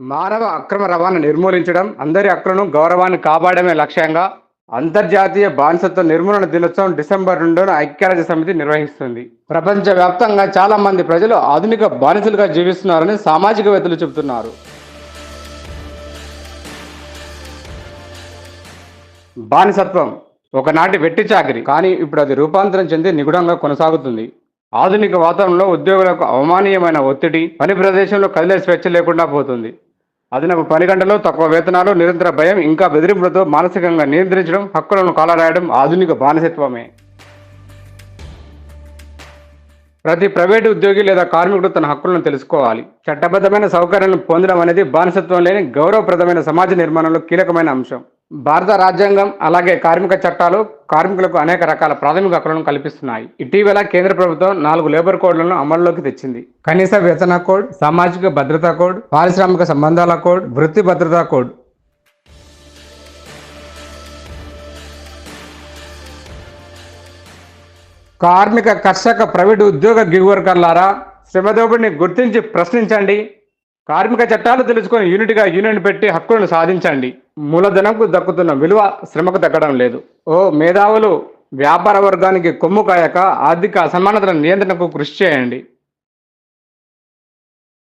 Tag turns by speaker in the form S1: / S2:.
S1: మానవ అక్రమ రవాణా నిర్మూలించడం అందరి హక్కులను గౌరవాన్ని కాపాడమే లక్ష్యంగా అంతర్జాతీయ బానిసత్వ నిర్మూలన దినోత్సవం డిసెంబర్ రెండున ఐక్యరాజ్య సమితి నిర్వహిస్తుంది. ప్రపంచవ్యాప్తంగా చాలా మంది ప్రజలు ఆధునిక బానిసలుగా జీవిస్తున్నారని సామాజికవేత్తలు చెబుతున్నారు. బానిసత్వం ఒకనాటి వెట్టి చాకిరి కానీ ఇప్పుడు అది రూపాంతరం చెంది నిగుడంగా కొనసాగుతుంది. ఆధునిక వాతావరణంలో ఉద్యోగులకు అవమానీయమైన ఒత్తిడి పని ప్రదేశంలో కదిలే స్వేచ్ఛ లేకుండా పోతుంది. అదనపు పని గంటలు తక్కువ వేతనాలు నిరంతర భయం ఇంకా బెదిరింపులతో మానసికంగా నియంత్రించడం హక్కులను కాలరాయడం ఆధునిక బానిసత్వమే. ప్రతి ప్రైవేటు ఉద్యోగి లేదా కార్మికుడు తన హక్కులను తెలుసుకోవాలి. చట్టబద్ధమైన సౌకర్యాలను పొందడం అనేది బానిసత్వం లేని గౌరవప్రదమైన సమాజ నిర్మాణంలో కీలకమైన అంశం. భారత రాజ్యాంగం అలాగే కార్మిక చట్టాలు కార్మికులకు అనేక రకాల ప్రాథమిక హక్కులను కల్పిస్తున్నాయి. ఇటీవల కేంద్ర ప్రభుత్వం నాలుగు లేబర్ కోడ్లను అమల్లోకి తెచ్చింది. కనీస వేతన కోడ్ సామాజిక భద్రతా కోడ్ పారిశ్రామిక సంబంధాల కోడ్ వృత్తి భద్రతా కోడ్. కార్మిక కర్షక ప్రైవేటు ఉద్యోగ గిగువర్కర్లారా శ్రమదోపిడిని గుర్తించి ప్రశ్నించండి. కార్మిక చట్టాలు తెలుసుకొని యూనిట్గా యూనియన్ పెట్టి హక్కులను సాధించండి. మూలధనంకు దక్కుతున్న విలువ శ్రమకు దక్కడం లేదు. ఓ మేధావులు వ్యాపార వర్గానికి కొమ్ము కాయక ఆర్థిక అసమానతల నియంత్రణకు కృషి చేయండి.